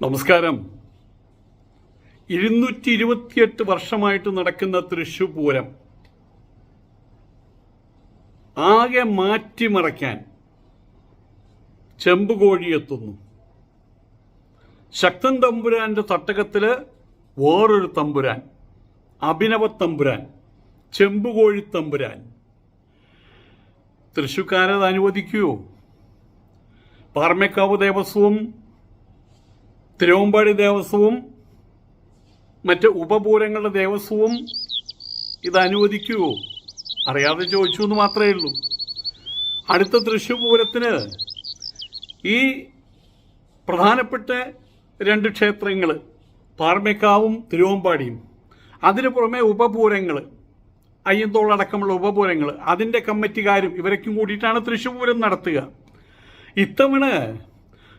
നമസ്കാരം. ഇരുന്നൂറ്റി ഇരുപത്തിയെട്ട് വർഷമായിട്ട് നടക്കുന്ന തൃശൂർ പൂരം ആകെ മാറ്റിമറയ്ക്കാൻ ചെമ്പുകോഴി എത്തുന്നു. ശക്തൻ തമ്പുരാന്റെ തട്ടകത്തിൽ വേറൊരു തമ്പുരാൻ അഭിനവ തമ്പുരാൻ ചെമ്പുകോഴി തമ്പുരാൻ. തൃശൂക്കാരത് അനുവദിക്കുമോ പാർമേക്കാവ് ദേവസ്വവും തിരുവമ്പാടി ദേവസ്വവും മറ്റ് ഉപപൂരങ്ങളുടെ ദേവസ്വവും ഇത് അനുവദിക്കുമോ അറിയാതെ ചോദിച്ചു എന്ന് മാത്രമേ ഉള്ളൂ. അടുത്ത തൃശ്ശൂർ പൂരത്തിന് ഈ പ്രധാനപ്പെട്ട രണ്ട് ക്ഷേത്രങ്ങൾ പാർമേക്കാവും തിരുവമ്പാടിയും. അതിനു പുറമെ ഉപപൂരങ്ങൾ അയ്യന്തോളടക്കമുള്ള ഉപപൂരങ്ങൾ അതിന്റെ കമ്മിറ്റിക്കാരും ഇവരൊക്കെ കൂടിയിട്ടാണ് തൃശ്ശൂർ പൂരം നടത്തുക. ഇത്തവണ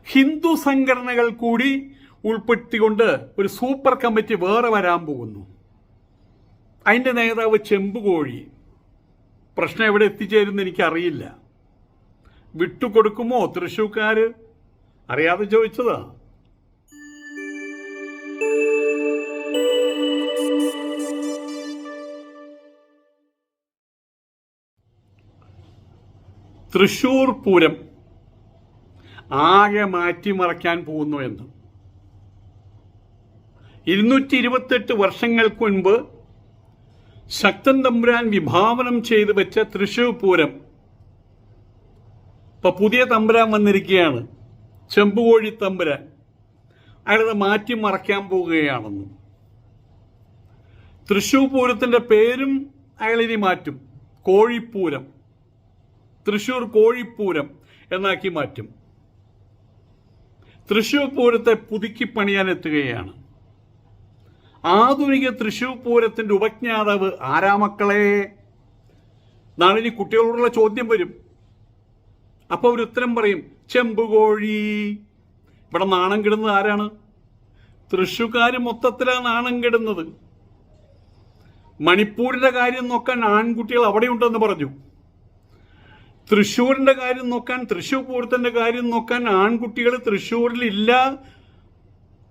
ഹിന്ദു സംഘടനകൾ കൂടി ഉൾപ്പെടുത്തിക്കൊണ്ട് ഒരു സൂപ്പർ കമ്മിറ്റി വേറെ വരാൻ പോകുന്നു. അതിന്റെ നേതാവ് ചെമ്പുകോഴി. പ്രശ്നം എവിടെ എത്തിച്ചേരുമെന്ന് എനിക്കറിയില്ല. വിട്ടുകൊടുക്കുമോ തൃശ്ശൂക്കാർ അറിയാതെ ചോദിച്ചതാ. തൃശൂർ പൂരം ആകെ മാറ്റിമറയ്ക്കാൻ പോകുന്നു എന്ന്. ഇരുന്നൂറ്റി ഇരുപത്തെട്ട് വർഷങ്ങൾക്ക് മുൻപ് ശക്തൻ തമ്പുരാൻ വിഭാവനം ചെയ്തു വെച്ച തൃശൂർ പൂരം. ഇപ്പൊ പുതിയ തമ്പുരാൻ വന്നിരിക്കുകയാണ്. ചെമ്പുകോഴി തമ്പുരാൻ. അയാളത് മാറ്റിമറയ്ക്കാൻ പോവുകയാണെന്ന് തൃശൂർ പൂരത്തിന്റെ പേരും അയാൾ ഇനി മാറ്റും. കോഴിപ്പൂരം. തൃശൂർ കോഴിപ്പൂരം എന്നാക്കി മാറ്റും. തൃശൂർ പൂരത്തെ പുതുക്കി പണിയാൻ എത്തുകയാണ് ആധുനിക തൃശൂർ പൂരത്തിന്റെ ഉപജ്ഞാതാവ് ആരാ മക്കളെ? നാളെ ഇനി കുട്ടികളോടുള്ള ചോദ്യം വരും. അപ്പൊ ഒരു ഉത്തരം പറയും ചെമ്പുകോഴി. ഇവിടെ നാണം കിടുന്നത് ആരാണ്? തൃശ്ശൂക്കാർ മൊത്തത്തിലാണ് നാണം കിടുന്നത്. മണിപ്പൂരിന്റെ കാര്യം നോക്കാൻ ആൺകുട്ടികൾ അവിടെയുണ്ടെന്ന് പറഞ്ഞു. തൃശ്ശൂരിന്റെ കാര്യം നോക്കാൻ തൃശ്ശൂർ പൂരത്തിന്റെ കാര്യം നോക്കാൻ ആൺകുട്ടികൾ തൃശ്ശൂരിൽ ഇല്ല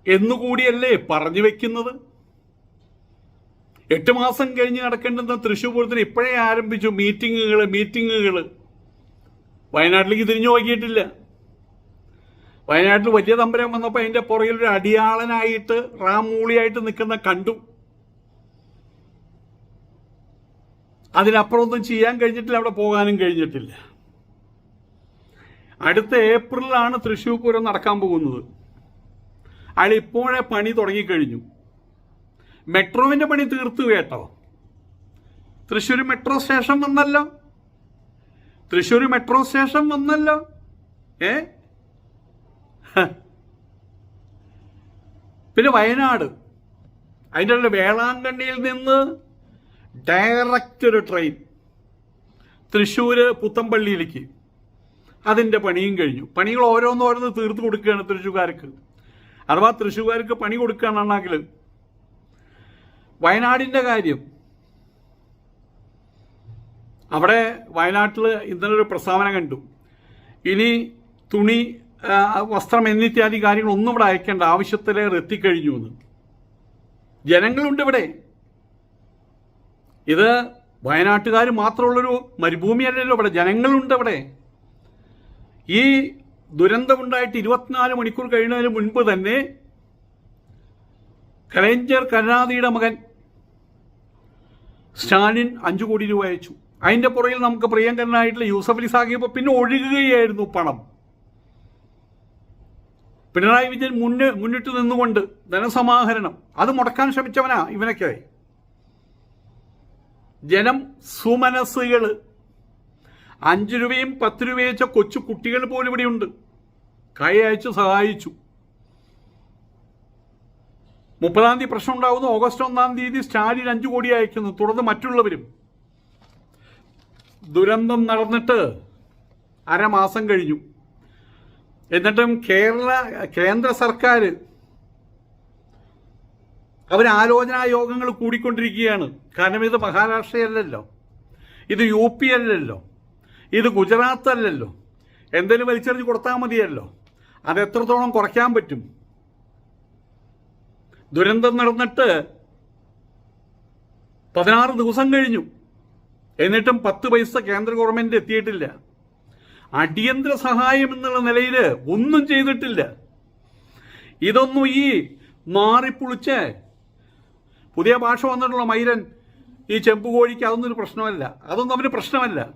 എന്നുകൂടിയല്ലേ പറഞ്ഞു വെക്കുന്നത്? എട്ട് മാസം കഴിഞ്ഞ് നടക്കേണ്ടുന്ന തൃശ്ശൂർ പൂരത്തിന് ഇപ്പോഴേ ആരംഭിച്ചു മീറ്റിങ്ങുകൾ മീറ്റിങ്ങുകൾ വയനാട്ടിലേക്ക് തിരിഞ്ഞു നോക്കിയിട്ടില്ല. വയനാട്ടിൽ വലിയ തമ്പരം വന്നപ്പോൾ അതിന്റെ പുറകിൽ ഒരു അടിയാളനായിട്ട് റാമൂളിയായിട്ട് നിൽക്കുന്ന കണ്ടു. അതിനപ്പുറമൊന്നും ചെയ്യാൻ കഴിഞ്ഞിട്ടില്ല അവിടെ പോകാനും കഴിഞ്ഞിട്ടില്ല. അടുത്ത ഏപ്രിലാണ് തൃശ്ശൂർ പൂരം നടക്കാൻ പോകുന്നത്. അയാൾ ഇപ്പോഴേ പണി തുടങ്ങിക്കഴിഞ്ഞു. മെട്രോവിന്റെ പണി തീർത്തു കേട്ടോ. തൃശ്ശൂർ മെട്രോ സ്റ്റേഷൻ വന്നല്ലോ. തൃശ്ശൂർ മെട്രോ സ്റ്റേഷൻ വന്നല്ലോ. ഏ? പിന്നെ വയനാട്. അതിന്റെ വേളാങ്കണ്ണിയിൽ നിന്ന് ഡയറക്റ്റ് ഒരു ട്രെയിൻ തൃശ്ശൂർ പുത്തമ്പള്ളിയിലേക്ക്. അതിന്റെ പണിയും കഴിഞ്ഞു. പണികൾ ഓരോന്നോരോന്ന് തീർത്ത് കൊടുക്കുകയാണ് തൃശ്ശൂർക്കാർക്ക്. അഥവാ തൃശ്ശൂർക്കാർക്ക് പണി കൊടുക്കുകയാണെങ്കിൽ വയനാടിന്റെ കാര്യം. അവിടെ വയനാട്ടിൽ ഇന്നലെ ഒരു പ്രസ്താവന കണ്ടു. ഇനി തുണി വസ്ത്രം എന്നിത്യാദി കാര്യങ്ങളൊന്നും ഇവിടെ അയക്കേണ്ട ആവശ്യത്തിലേറെ എത്തിക്കഴിഞ്ഞു എന്ന്. ജനങ്ങളുണ്ട് ഇവിടെ. ഇത് വയനാട്ടുകാർ മാത്രമുള്ളൊരു മരുഭൂമിയല്ലല്ലോ ഇവിടെ. ജനങ്ങളുണ്ട് അവിടെ ഈ ദുരന്തമുണ്ടായിട്ട് ഇരുപത്തിനാല് മണിക്കൂർ കഴിയുന്നതിന് മുൻപ് തന്നെ കലൈഞ്ചർ കരുണാനിധിയുടെ മകൻ സ്റ്റാലിൻ അഞ്ചു കോടി രൂപ അയച്ചു. അതിന്റെ പുറകിൽ നമുക്ക് പ്രിയങ്കരനായിട്ടുള്ള യൂസഫ് അലി സാഹിബ് പിന്നെ ഒഴുകുകയായിരുന്നു പണം. പിണറായി വിജയൻ മുന്ന് മുന്നിട്ട് നിന്നുകൊണ്ട് ധനസമാഹരണം. അത് മുടക്കാൻ ശ്രമിച്ചവനാ ഇവനൊക്കെ ജനം സുമനസ്സുകൾ. അഞ്ചു രൂപയും പത്ത് രൂപയും വെച്ച കൊച്ചു കുട്ടികൾ പോലും ഇവിടെയുണ്ട് കൈ അയച്ച് സഹായിച്ചു. മുപ്പതാം തീയതി പ്രശ്നം ഉണ്ടാകുന്നു. ഓഗസ്റ്റ് ഒന്നാം തീയതി സ്റ്റാലിൻ അഞ്ചു കോടി അയക്കുന്നു. തുടർന്ന് മറ്റുള്ളവരും. ദുരന്തം നടന്നിട്ട് അരമാസം കഴിഞ്ഞു. എന്നിട്ടും കേരള കേന്ദ്ര സർക്കാർ അവർ ആലോചനാ യോഗങ്ങൾ കൂടിക്കൊണ്ടിരിക്കുകയാണ്. കാരണം ഇത് മഹാരാഷ്ട്രയല്ലല്ലോ. ഇത് യു പി അല്ലല്ലോ. ഇത് ഗുജറാത്ത് അല്ലല്ലോ എന്തെങ്കിലും വലിച്ചെറിഞ്ഞ് കൊടുത്താൽ മതിയല്ലോ. അത് എത്രത്തോളം കുറയ്ക്കാൻ പറ്റും? ദുരന്തം നടന്നിട്ട് പതിനാറ് ദിവസം കഴിഞ്ഞു. എന്നിട്ടും പത്ത് പൈസ കേന്ദ്ര ഗവൺമെന്റ് എത്തിയിട്ടില്ല. അടിയന്തര സഹായം എന്നുള്ള നിലയിൽ ഒന്നും ചെയ്തിട്ടില്ല. ഇതൊന്നും ഈ മാറിപ്പുളിച്ച് പുതിയ ഭാഷ വന്നിട്ടുള്ള മൈരൻ ഈ ചെമ്പുകോഴിക്ക് അതൊന്നും ഒരു പ്രശ്നമല്ല. അതൊന്നും അവന് പ്രശ്നമല്ല.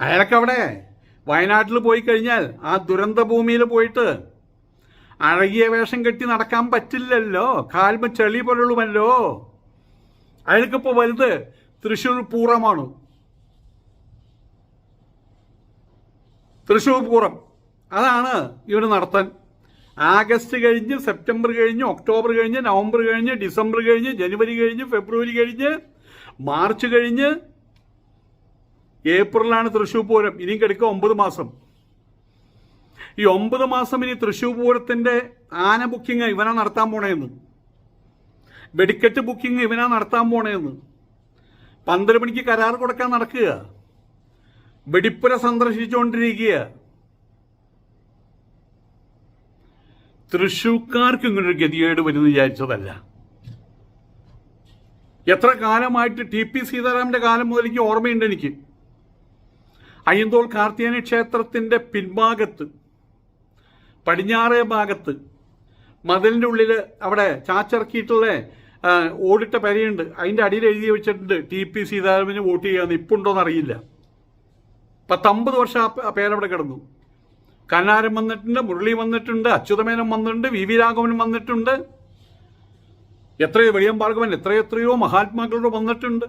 അയാളൊക്കെ അവിടെ വയനാട്ടിൽ പോയി കഴിഞ്ഞാൽ ആ ദുരന്ത ഭൂമിയിൽ പോയിട്ട് അഴകിയ വേഷം കെട്ടി നടക്കാൻ പറ്റില്ലല്ലോ. കാൽമ ചെളി പൊരുളുമല്ലോ അയാൾക്കിപ്പോ വലുത് തൃശ്ശൂർ പൂറമാണ്. തൃശ്ശൂർ പൂരം അതാണ് ഇവർ നടത്താൻ ആഗസ്റ്റ് കഴിഞ്ഞ് സെപ്റ്റംബർ കഴിഞ്ഞ് ഒക്ടോബർ കഴിഞ്ഞ് നവംബർ കഴിഞ്ഞ് ഡിസംബർ കഴിഞ്ഞ് ജനുവരി കഴിഞ്ഞ് ഫെബ്രുവരി കഴിഞ്ഞ് മാർച്ച് കഴിഞ്ഞ് ഏപ്രിലാണ് തൃശ്ശൂർ പൂരം. ഇനിയും കിടക്കുക ഒമ്പത് മാസം. ഈ ഒമ്പത് മാസം ഇനി തൃശ്ശൂർ പൂരത്തിന്റെ ആന ബുക്കിംഗ് ഇവനാ നടത്താൻ പോണേന്ന്. വെടിക്കെട്ട് ബുക്കിംഗ് ഇവനാ നടത്താൻ പോണേന്ന്. പന്ത്രണ്ട് മണിക്ക് കരാർ കൊടുക്കാൻ നടക്കുക. വെടിപ്പുര സന്ദർശിച്ചുകൊണ്ടിരിക്കുക. തൃശൂക്കാർക്ക് ഇങ്ങനൊരു ഗതികേട് വരുന്ന വിചാരിച്ചതല്ല. എത്ര കാലമായിട്ട് ടി പി സീതാരാമന്റെ കാലം മുതൽ എനിക്ക് ഓർമ്മയുണ്ട് എനിക്ക്. അയ്യന്തോൾ കാർത്തിയാനി ക്ഷേത്രത്തിന്റെ പിൻഭാഗത്ത് പടിഞ്ഞാറേ ഭാഗത്ത് മതിലിന്റെ ഉള്ളിൽ അവിടെ ചാച്ചിറക്കിയിട്ടുള്ള ഓടിട്ട പെരയുണ്ട്. അതിന്റെ അടിയിൽ എഴുതി വെച്ചിട്ടുണ്ട് ടി പി സീതാരാമന് വോട്ട് ചെയ്യാന്ന് ഇപ്പുണ്ടോന്ന് അറിയില്ല. പത്തമ്പത് വർഷം ആ പേരവിടെ കിടന്നു. കന്നാരൻ വന്നിട്ടുണ്ട് മുരളി വന്നിട്ടുണ്ട് അച്യുതമേനൻ വന്നിട്ടുണ്ട് വി വി രാഘവൻ വന്നിട്ടുണ്ട്. എത്രയോ വെളിയം ഭാർഗവൻ എത്രയെത്രയോ മഹാത്മാക്കളോട് വന്നിട്ടുണ്ട്.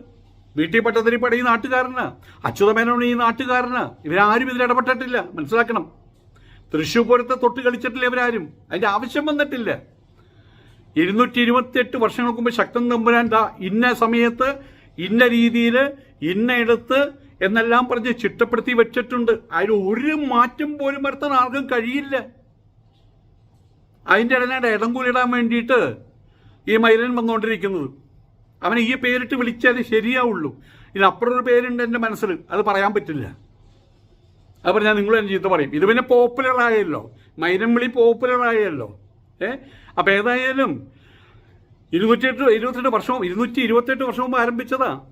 വീട്ടിൽ പട്ടതിരിപ്പട ഈ നാട്ടുകാരന്. അച്യുതമേനോട് ഈ നാട്ടുകാരന്. ഇവരാരും ഇതിൽ ഇടപെട്ടിട്ടില്ല. മനസ്സിലാക്കണം. തൃശ്ശൂർ പൂരത്തെ തൊട്ട് കളിച്ചിട്ടില്ല ഇവരാരും. അതിന്റെ ആവശ്യം വന്നിട്ടില്ല. ഇരുന്നൂറ്റി ഇരുപത്തിയെട്ട് വർഷങ്ങൾക്ക് മുമ്പ് ശക്തൻ തമ്പുരാൻ ഇന്ന സമയത്ത് ഇന്ന രീതിയിൽ ഇന്ന ഇടത്ത് എന്നെല്ലാം പറഞ്ഞ് ചിട്ടപ്പെടുത്തി വെച്ചിട്ടുണ്ട്. അതിൽ ഒരു മാറ്റം പോലും വരുത്താൻ ആർക്കും കഴിയില്ല. അതിന്റെ ഇടനായിട്ട് ഇടംകൂലിടാൻ വേണ്ടിയിട്ട് ഈ മൈലൻ വന്നുകൊണ്ടിരിക്കുന്നത് അവനെ ഈ പേരിട്ട് വിളിച്ചാലേ ശരിയാവുള്ളൂ. ഇതിനപ്പുറൊരു പേരുണ്ട് എന്റെ മനസ്സിൽ. അത് പറയാൻ പറ്റില്ല. അത് പറഞ്ഞാൽ നിങ്ങൾ എന്റെ ചീത്ത പറയും. ഇത് പിന്നെ പോപ്പുലർ ആയല്ലോ. മൈനം വിളി പോപ്പുലർ ആയല്ലോ. ഏ? അപ്പം ഏതായാലും ഇരുന്നൂറ്റി എട്ട് ഇരുപത്തെട്ട് വർഷവും ഇരുന്നൂറ്റി ഇരുപത്തെട്ട് വർഷം മുമ്പ് ആരംഭിച്ചതാ.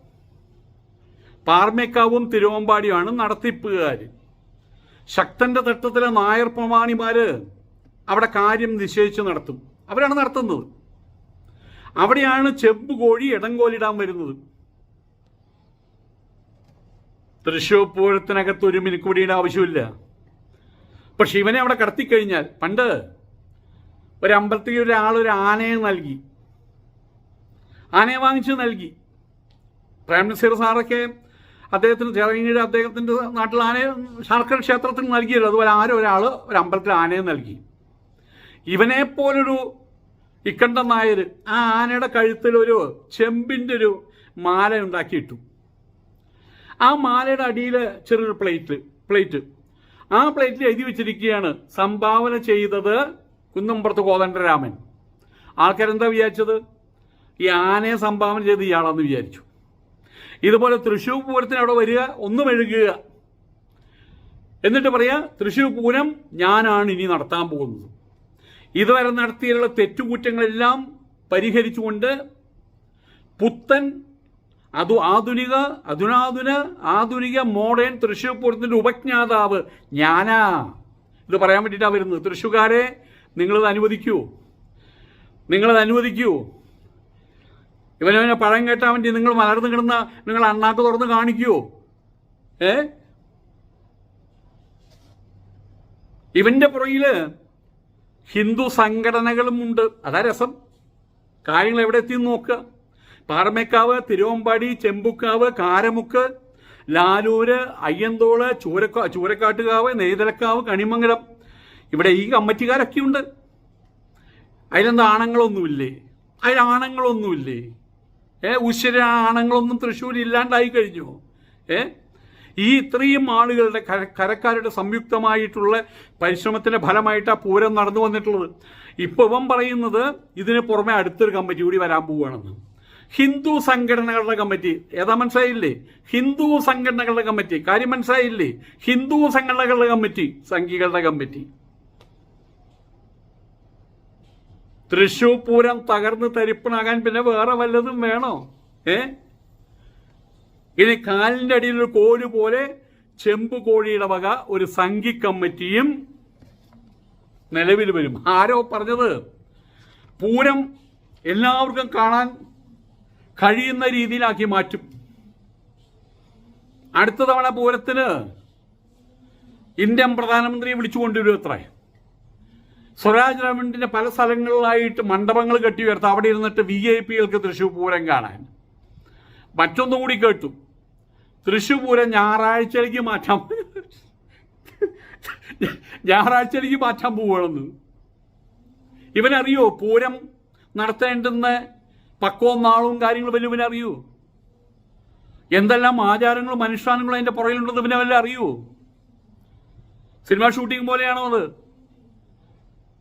പാർമേക്കാവും തിരുവമ്പാടിയുമാണ് നടത്തിപ്പുകാർ ശക്തന്റെ തട്ടത്തിലെ നായർ പ്രമാണിമാര് അവിടെ കാര്യം നിശ്ചയിച്ച് നടത്തും. അവരാണ് നടത്തുന്നത്. അവിടെയാണ് ചെമ്പ് കോഴി ഇടങ്കോലിടാൻ വരുന്നത്. തൃശ്ശൂർ പൂരത്തിനകത്ത് ഒരു മിനുക്കുപിടിയുടെ ആവശ്യമില്ല. പക്ഷെ ഇവനെ അവിടെ കടത്തിക്കഴിഞ്ഞാൽ പണ്ട് ഒരു ഒരാൾ ഒരു ആനയെ നൽകി. ആനയെ വാങ്ങിച്ച് നൽകി. പ്രേം നസീർ സാറൊക്കെ അദ്ദേഹത്തിന് ചിറങ്ങിയുടെ അദ്ദേഹത്തിന്റെ നാട്ടിൽ ആനയെ ശാർക്കര ക്ഷേത്രത്തിന് നൽകിയല്ലോ. അതുപോലെ ആരോ ഒരാൾ ഒരു അമ്പലത്തിൽ ആനയെ നൽകി. ഇവനെപ്പോലൊരു ഇക്കണ്ട നായർ ആ ആനയുടെ കഴുത്തിൽ ഒരു ചെമ്പിന്റെ ഒരു മാല ഉണ്ടാക്കിയിട്ടു. ആ മാലയുടെ അടിയിൽ ചെറിയൊരു പ്ലേറ്റ് പ്ലേറ്റ്. ആ പ്ലേറ്റിൽ എഴുതി വെച്ചിരിക്കുകയാണ് സംഭാവന ചെയ്തത് കുന്നമ്പുറത്ത് കോതണ്ഡരാമൻ ആൾക്കാരെന്താ വിചാരിച്ചത്? ഈ ആനയെ സംഭാവന ചെയ്ത് ഇയാളാന്ന് വിചാരിച്ചു. ഇതുപോലെ തൃശ്ശൂർ പൂരത്തിന് അവിടെ വരിക ഒന്ന് മെഴുകുക എന്നിട്ട് പറയാ തൃശ്ശൂർ പൂരം ഞാനാണ് ഇനി നടത്താൻ പോകുന്നത്. ഇതുവരെ നടത്തിയുള്ള തെറ്റുകുറ്റങ്ങളെല്ലാം പരിഹരിച്ചുകൊണ്ട് പുത്തൻ അതു ആധുനിക അധുനാധുന ആധുനിക മോഡേൺ തൃശ്ശൂർ പൂരത്തിന്റെ ഉപജ്ഞാതാവ് ഞാനാ. ഇത് പറയാൻ വേണ്ടിയിട്ടാണ് വരുന്നത്. തൃശ്ശൂക്കാരെ നിങ്ങളത് അനുവദിക്കൂ. നിങ്ങളത് അനുവദിക്കൂ. ഇവനവനെ പഴം കേട്ടാൻ വേണ്ടി നിങ്ങൾ മലർന്ന് കിടന്ന നിങ്ങൾ അണ്ണാക്ക് തുറന്ന് കാണിക്കുവോ? ഏ? ഇവന്റെ പുറകിൽ ഹിന്ദു സംഘടനകളും ഉണ്ട്. അതാ രസം. കാര്യങ്ങൾ എവിടെ എത്തി നോക്കുക. പാറമേക്കാവ് തിരുവമ്പാടി ചെമ്പുക്കാവ് കാരമുക്ക് ലാലൂര് അയ്യന്തോൾ ചൂരക്കാ ചൂരക്കാട്ടുകാവ് നെയ്തലക്കാവ് കണിമംഗലം. ഇവിടെ ഈ കമ്മറ്റിക്കാരൊക്കെയുണ്ട്. അതിലെന്താ ആണങ്ങളൊന്നുമില്ലേ? അതിൽ ഏ ഉശര ആണുങ്ങളൊന്നും തൃശ്ശൂർ ഇല്ലാണ്ടായി കഴിഞ്ഞു? ഏ? ഈ ഇത്രയും ആളുകളുടെ കര കരക്കാരുടെ സംയുക്തമായിട്ടുള്ള പരിശ്രമത്തിന്റെ ഫലമായിട്ട് ആ പൂരം നടന്നു വന്നിട്ടുള്ളത്. ഇപ്പോൾ ഇവൻ പറയുന്നത് ഇതിന് പുറമെ അടുത്തൊരു കമ്മിറ്റി കൂടി വരാൻ പോവുകയാണെന്ന് ഹിന്ദു സംഘടനകളുടെ കമ്മിറ്റി. ഏതാ മനസ്സിലായില്ലേ? ഹിന്ദു സംഘടനകളുടെ കമ്മിറ്റി. കാര്യം മനസ്സിലായില്ലേ? ഹിന്ദു സംഘടനകളുടെ കമ്മിറ്റി. സംഘികളുടെ കമ്മിറ്റി. തൃശൂർ പൂരം തകർന്ന് തരിപ്പണാകാൻ പിന്നെ വേറെ വല്ലതും വേണോ? ഏ? ഇനി കാലിന്റെ അടിയിൽ ഒരു കോൽ പോലെ ചെമ്പ് കോഴിയുടെ വക ഒരു സംഘി കമ്മിറ്റിയും നിലവിൽ വരും. ആരോ പറഞ്ഞത്? പൂരം എല്ലാവർക്കും കാണാൻ കഴിയുന്ന രീതിയിലാക്കി മാറ്റും. അടുത്ത തവണ പൂരത്തിന് ഇന്ത്യൻ പ്രധാനമന്ത്രിയെ വിളിച്ചു കൊണ്ടുവരും അത്രേ? സ്വരാജ് റമണ്ടിന്റെ പല സ്ഥലങ്ങളിലായിട്ട് മണ്ഡപങ്ങൾ കെട്ടി ഉയർത്തും അവിടെ ഇരുന്നിട്ട് വി ഐ പികൾക്ക് തൃശ്ശൂർ പൂരം കാണാൻ. മറ്റൊന്നും കൂടി കേട്ടു. തൃശ്ശൂർ പൂരം ഞായറാഴ്ചയിലേക്ക് മാറ്റാൻ ഞായറാഴ്ചയിലേക്ക് മാറ്റാൻ പോവുകയാണെന്ന്. ഇവനറിയോ പൂരം നടത്തേണ്ടുന്ന പക്വവും നാളും കാര്യങ്ങളും വലിയ ഇവനറിയോ? എന്തെല്ലാം ആചാരങ്ങളും അനുഷ്ഠാനങ്ങളും അതിന്റെ പുറകിലുണ്ടെന്ന് ഇവനെ വല്ല അറിയോ സിനിമ ഷൂട്ടിംഗ് പോലെയാണോ അത്?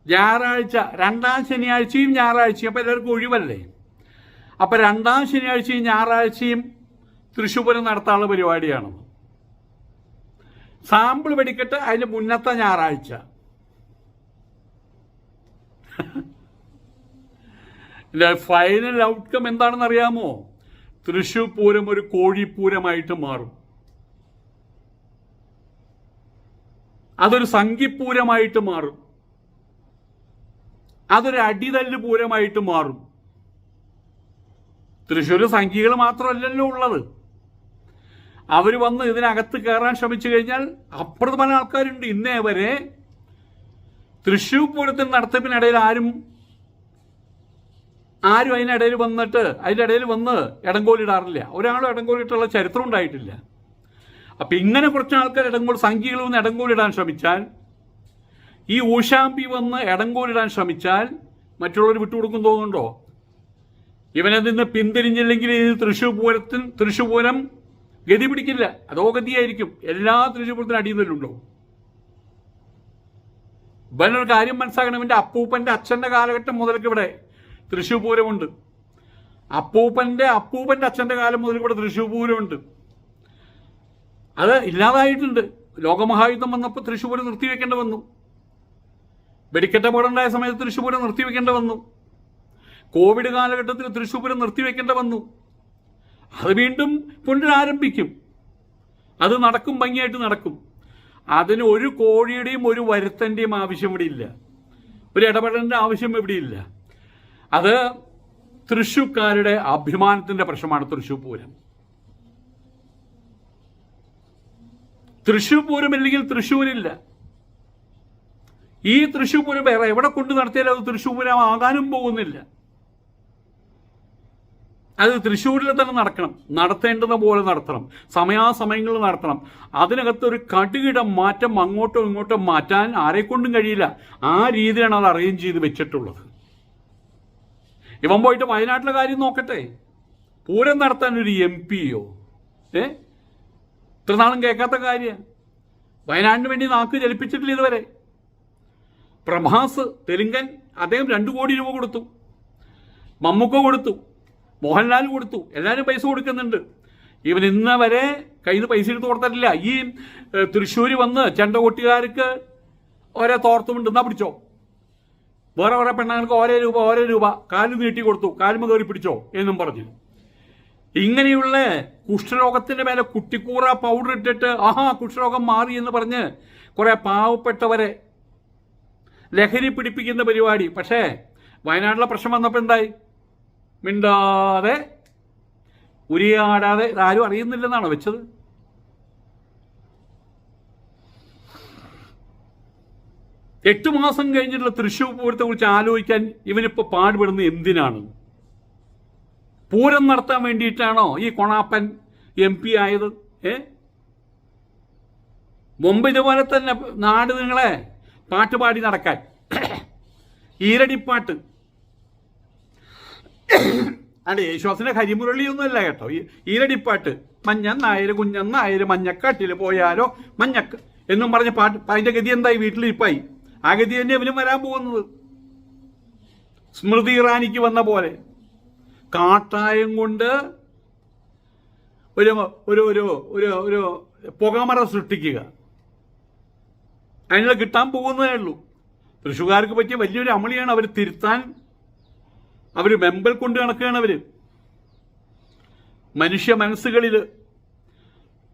ഞായറാഴ്ച രണ്ടാം ശനിയാഴ്ചയും ഞായറാഴ്ചയും അപ്പോൾ എല്ലാവർക്കും ഒഴിവല്ലേ? അപ്പോൾ രണ്ടാം ശനിയാഴ്ചയും ഞായറാഴ്ചയും തൃശ്ശൂപുരം നടത്താനുള്ള പരിപാടിയാണ്. സാമ്പിൾ വെടിക്കെട്ട് അതിന് മുന്നത്തെ ഞായറാഴ്ച. ഫൈനൽ ഔട്ട്കം എന്താണെന്ന് അറിയാമോ? തൃശൂർ പൂരം ഒരു കോഴിപ്പൂരമായിട്ട് മാറും. അതൊരു സംഘിപ്പൂരമായിട്ട് മാറും. അതൊരു അടിതല്ല് പൂരമായിട്ട് മാറും. തൃശ്ശൂർ സംഖ്യകൾ മാത്രമല്ലല്ലോ ഉള്ളത്. അവർ വന്ന് ഇതിനകത്ത് കയറാൻ ശ്രമിച്ചു കഴിഞ്ഞാൽ അപ്പുറത്ത് പല ആൾക്കാരുണ്ട് ഇന്നേ വരെ. തൃശ്ശൂർ പൂരത്തിന് നടത്തിപ്പിനിടയിൽ ആരും ആരും അതിനിടയിൽ വന്നിട്ട് അതിന്റെ ഇടയിൽ വന്ന് ഇടങ്കോലിടാറില്ല ഒരാളും ഇടങ്കോലിട്ടുള്ള ചരിത്രം ഉണ്ടായിട്ടില്ല. അപ്പം ഇങ്ങനെ കുറച്ച് ആൾക്കാർ ഇടങ്കോൾ സംഖ്യകൾ വന്ന് ഇടങ്കോലിടാൻ ശ്രമിച്ചാൽ ഈ ഊശാമ്പി വന്ന് ഇടങ്കോലിടാൻ ശ്രമിച്ചാൽ മറ്റുള്ളവർ വിട്ടുകൊടുക്കും തോന്നുന്നുണ്ടോ? ഇവനതിൽ നിന്ന് പിന്തിരിഞ്ഞില്ലെങ്കിൽ ഇത് തൃശ്ശൂർ പൂരത്തിന് തൃശ്ശൂർ പൂരം ഗതി പിടിക്കില്ല. അതോ ഗതിയായിരിക്കും. എല്ലാ തൃശ്ശൂർ പൂരത്തിനും അടിയുന്നതിലുണ്ടോ ഇവനൊരു കാര്യം മനസ്സിലാക്കണം. എന്റെ അപ്പൂപ്പന്റെ അച്ഛന്റെ കാലഘട്ടം മുതൽക്ക് ഇവിടെ തൃശ്ശൂർ പൂരമുണ്ട്. അപ്പൂപ്പന്റെ അപ്പൂപ്പന്റെ അച്ഛന്റെ കാലം മുതൽ ഇവിടെ തൃശ്ശൂർ പൂരമുണ്ട്. അത് ഇല്ലാതായിട്ടുണ്ട്. ലോകമഹായുദ്ധം വന്നപ്പോൾ തൃശ്ശൂർ പൂരം നിർത്തിവെക്കേണ്ടി വന്നു. വെടിക്കെട്ടപാടുണ്ടായ സമയത്ത് തൃശ്ശൂപൂരം നിർത്തിവെക്കേണ്ട വന്നു. കോവിഡ് കാലഘട്ടത്തിൽ തൃശ്ശൂപൂരം നിർത്തിവെക്കേണ്ട വന്നു. അത് വീണ്ടും പുനരാരംഭിക്കും. അത് നടക്കും ഭംഗിയായിട്ട് നടക്കും. അതിന് ഒരു കോഴിയുടെയും ഒരു വരുത്തന്റെയും ആവശ്യം ഇവിടെ ഇല്ല. ഒരു ഇടപെടലിന്റെ ആവശ്യം ഇവിടെ ഇല്ല. അത് തൃശ്ശൂക്കാരുടെ അഭിമാനത്തിന്റെ പ്രശ്നമാണ് തൃശ്ശൂർ പൂരം. തൃശ്ശൂർ പൂരം ഇല്ലെങ്കിൽ തൃശ്ശൂരില്ല. ഈ തൃശ്ശൂർ പൂരം വേറെ എവിടെ കൊണ്ട് നടത്തിയാലും അത് തൃശ്ശൂർ പൂരം ആകാനും പോകുന്നില്ല. അത് തൃശ്ശൂരിൽ തന്നെ നടക്കണം. നടത്തേണ്ടുന്ന പോലെ നടത്തണം. സമയാസമയങ്ങളിൽ നടത്തണം. അതിനകത്ത് ഒരു കടുകിട മാറ്റം അങ്ങോട്ടോ ഇങ്ങോട്ടോ മാറ്റാൻ ആരെക്കൊണ്ടും കഴിയില്ല. ആ രീതിയിലാണ് അത് അറേഞ്ച് ചെയ്ത് വെച്ചിട്ടുള്ളത്. ഇവൻ പോയിട്ട് വയനാട്ടിലെ കാര്യം നോക്കട്ടെ. പൂരം നടത്താൻ ഒരു എം പിയോ? ഏ? ഇത്ര നാളും കേൾക്കാത്ത കാര്യം. വയനാടിന് വേണ്ടി നാക്ക് ചലിപ്പിച്ചിട്ടില്ല ഇതുവരെ. പ്രഭാസ് തെലുങ്കൻ അദ്ദേഹം രണ്ടു കോടി രൂപ കൊടുത്തു. മമ്മൂക്ക കൊടുത്തു. മോഹൻലാൽ കൊടുത്തു. എല്ലാവരും പൈസ കൊടുക്കുന്നുണ്ട്. ഇവൻ ഇന്ന് വരെ കയ്യിൽ പൈസ എടുത്ത് കൊടുത്തിട്ടില്ല. ഈ തൃശ്ശൂർ വന്ന് ചെണ്ട കൊട്ടുകാർക്ക് ഓരോ തോർത്തുമുണ്ട് എന്നാ പിടിച്ചോ? വേറെ ഓരോ പെണ്ണുങ്ങൾക്ക് ഓരോ രൂപ ഓരോ രൂപ. കാൽ നീട്ടി കൊടുത്തു. കാലുമ കയറി പിടിച്ചോ? എന്നും പറഞ്ഞു. ഇങ്ങനെയുള്ള കുഷ്ഠരോഗത്തിന്റെ മേലെ കുട്ടിക്കൂറ പൗഡർ ഇട്ടിട്ട് ആഹാ കുഷ്ഠരോഗം മാറി എന്ന് പറഞ്ഞ് കുറെ പാവപ്പെട്ടവരെ ലഹരി പിടിപ്പിക്കുന്ന പരിപാടി. പക്ഷേ വയനാട്ടിലെ പ്രശ്നം വന്നപ്പോൾ എന്തായി? മിണ്ടാതെ ഉരിയാടാതെ ഇതാരും അറിയുന്നില്ലെന്നാണോ വെച്ചത്? എട്ട് മാസം കഴിഞ്ഞിട്ടുള്ള തൃശ്ശൂർ പൂരത്തെ കുറിച്ച് ആലോചിക്കാൻ ഇവനിപ്പോൾ പാടുപെടുന്നത് എന്തിനാണ്? പൂരം നടത്താൻ വേണ്ടിയിട്ടാണോ ഈ കൊണാപ്പൻ എം പി ആയത്? ഏ? മുമ്പ് ഇതുപോലെ തന്നെ നാട് നിങ്ങളെ പാട്ടുപാടി നടക്കാൻ. ഈരടിപ്പാട്ട്. അല്ല യേശുവാസിന്റെ കരിമുരളിയൊന്നുമല്ല കേട്ടോ. ഈരടിപ്പാട്ട്. മഞ്ഞൻ നായർ കുഞ്ഞൻ നായർ മഞ്ഞക്കാട്ടിൽ പോയാലോ? മഞ്ഞക്ക് എന്നും പറഞ്ഞ പാട്ട്. അതിന്റെ ഗതി എന്തായി? വീട്ടിലിരിപ്പായി. ആ ഗതി തന്നെ അവനും വരാൻ പോകുന്നത്. സ്മൃതി ഇറാനിക്ക് വന്ന പോലെ. കാട്ടായം കൊണ്ട് ഒരു ഒരു ഒരു ഒരു പുകമറ സൃഷ്ടിക്കുക. അതിനുള്ള കിട്ടാൻ പോകുന്നതേ ഉള്ളൂ. തൃശ്ശൂർക്കാർക്ക് പറ്റിയ വലിയൊരു അമളിയാണ് അവർ തിരുത്താൻ അവർ വെമ്പൽ കൊണ്ട് നടക്കുകയാണ് അവർ മനുഷ്യ മനസ്സുകളിൽ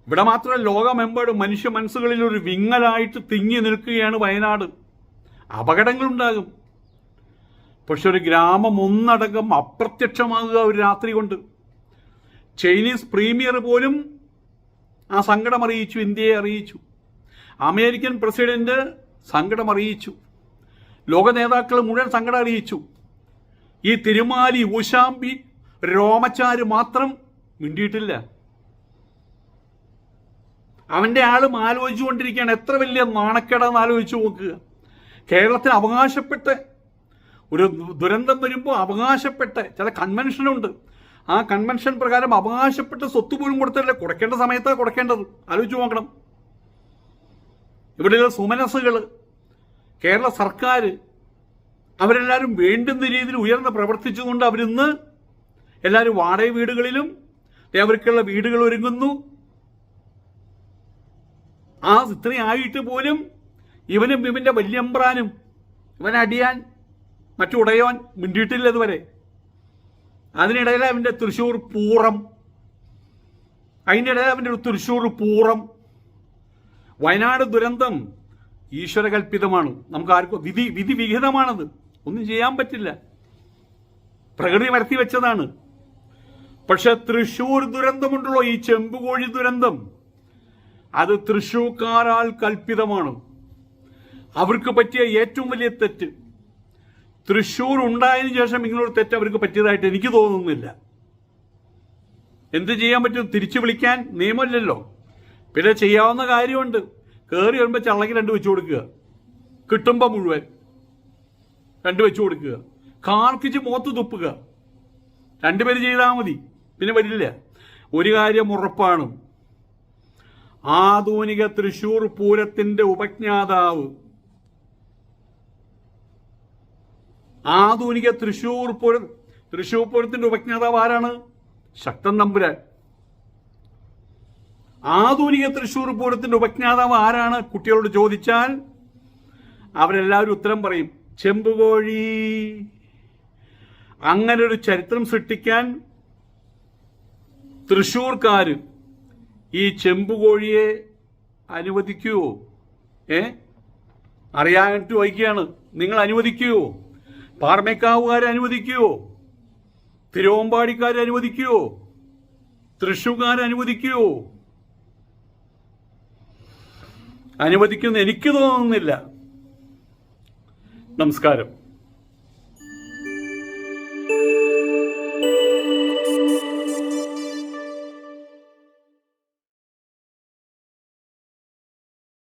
ഇവിടെ മാത്രമല്ല ലോകമെമ്പാടും മനുഷ്യ മനസ്സുകളിൽ ഒരു വിങ്ങലായിട്ട് തിങ്ങി നിൽക്കുകയാണ് വയനാട്. അപകടങ്ങളുണ്ടാകും. പക്ഷെ ഒരു ഗ്രാമം ഒന്നടങ്കം അപ്രത്യക്ഷമാകുക ഒരു രാത്രി കൊണ്ട്. ചൈനീസ് പ്രീമിയർ പോലും ആ സങ്കടം അറിയിച്ചു ഇന്ത്യയെ അറിയിച്ചു. അമേരിക്കൻ പ്രസിഡന്റ് സങ്കടം അറിയിച്ചു ലോക നേതാക്കൾ മുഴുവൻ സങ്കടം അറിയിച്ചു ഈ തിരുമാലി ഊശാമ്പി രോമച്ചാര് മാത്രം മിണ്ടിയിട്ടില്ല. അവന്റെ ആളും ആലോചിച്ചുകൊണ്ടിരിക്കുകയാണ് എത്ര വലിയ നാണക്കേടാന്ന് ആലോചിച്ചു നോക്കുക. കേരളത്തിന് അവകാശപ്പെട്ട് ഒരു ദുരന്തം വരുമ്പോൾ അവകാശപ്പെട്ട് ചില കൺവെൻഷനുണ്ട് ആ കൺവെൻഷൻ പ്രകാരം അവകാശപ്പെട്ട് സ്വത്ത് പോലും കൊടുത്തിട്ടില്ല. കൊടുക്കേണ്ട സമയത്താണ് കൊടുക്കേണ്ടത്. ആലോചിച്ച് നോക്കണം. ഇവിടെയുള്ള സുമനസ്സുകൾ കേരള സർക്കാർ അവരെല്ലാവരും വേണ്ടുന്ന രീതിയിൽ ഉയർന്ന് പ്രവർത്തിച്ചുകൊണ്ട് അവരിന്ന് എല്ലാവരും വാടക വീടുകളിലും അവർക്കുള്ള വീടുകൾ ഒരുങ്ങുന്നു. ആ ഇത്രയായിട്ട് പോലും ഇവനും ഇവന്റെ വല്യമ്പ്രാനും ഇവൻ അടിയാൻ മറ്റു ഉടയോൻ മിണ്ടിയിട്ടില്ല ഇതുവരെ. അതിനിടയിൽ അവന്റെ തൃശ്ശൂർ പൂറം അതിന്റെ ഇടയിൽ അവന്റെ ഒരു തൃശ്ശൂർ പൂറം വയനാട് ദുരന്തം ഈശ്വരകൽപിതമാണ് നമുക്ക് ആർക്കും വിധി വിധി വിഹിതമാണത് ഒന്നും ചെയ്യാൻ പറ്റില്ല. പ്രകൃതി വരുത്തി വെച്ചതാണ്. പക്ഷെ തൃശൂർ ദുരന്തമുണ്ടല്ലോ ഈ ചെമ്പുകോഴി ദുരന്തം. അത് തൃശൂക്കാരാൽ കൽപ്പിതമാണ്. അവർക്ക് പറ്റിയ ഏറ്റവും വലിയ തെറ്റ്. തൃശൂർ ഉണ്ടായതിനു ശേഷം ഇങ്ങനൊരു തെറ്റ് അവർക്ക് പറ്റിയതായിട്ട് എനിക്ക് തോന്നുന്നില്ല. എന്ത് ചെയ്യാൻ പറ്റും? തിരിച്ചു വിളിക്കാൻ നിയമമില്ലല്ലോ. പിന്നെ ചെയ്യാവുന്ന കാര്യമുണ്ട്. കയറി വരുമ്പോൾ ചള്ളക്ക് രണ്ട് വെച്ച് കൊടുക്കുക. കിട്ടുമ്പോൾ മുഴുവൻ രണ്ട് വെച്ച് കൊടുക്കുക. കാർക്കിച്ച് മുഖത്ത് തുപ്പുക. രണ്ടുപേര് ചെയ്താൽ മതി. പിന്നെ വരില്ല. ഒരു കാര്യം ഉറപ്പാണ്. ആധുനിക തൃശൂർ പൂരത്തിന്റെ ഉപജ്ഞാതാവ്. ആധുനിക തൃശൂർ പൂരം തൃശൂർ പൂരത്തിന്റെ ഉപജ്ഞാതാവ് ആരാണ്? ശക്തൻ നമ്പുരാൻ. ആധുനിക തൃശൂർ പൂരത്തിന്റെ ഉപജ്ഞാതാവ് ആരാണ്? കുട്ടികളോട് ചോദിച്ചാൽ അവരെല്ലാവരും ഉത്തരം പറയും ചെമ്പുകോഴി അങ്ങനെ ഒരു ചരിത്രം സൃഷ്ടിക്കാൻ തൃശൂർക്കാർ ഈ ചെമ്പുകോഴിയെ അനുവദിക്കുവോ? ഏ? അറിയാനിട്ട് വൈകിയാണ്. നിങ്ങൾ അനുവദിക്കുവോ? പാർമേക്കാവുകാർ അനുവദിക്കുവോ? തിരുവമ്പാടിക്കാർ അനുവദിക്കുവോ? തൃശൂർക്കാർ അനുവദിക്കുവോ? അനുവദിക്കുമെന്ന് എനിക്ക് തോന്നുന്നില്ല. നമസ്കാരം.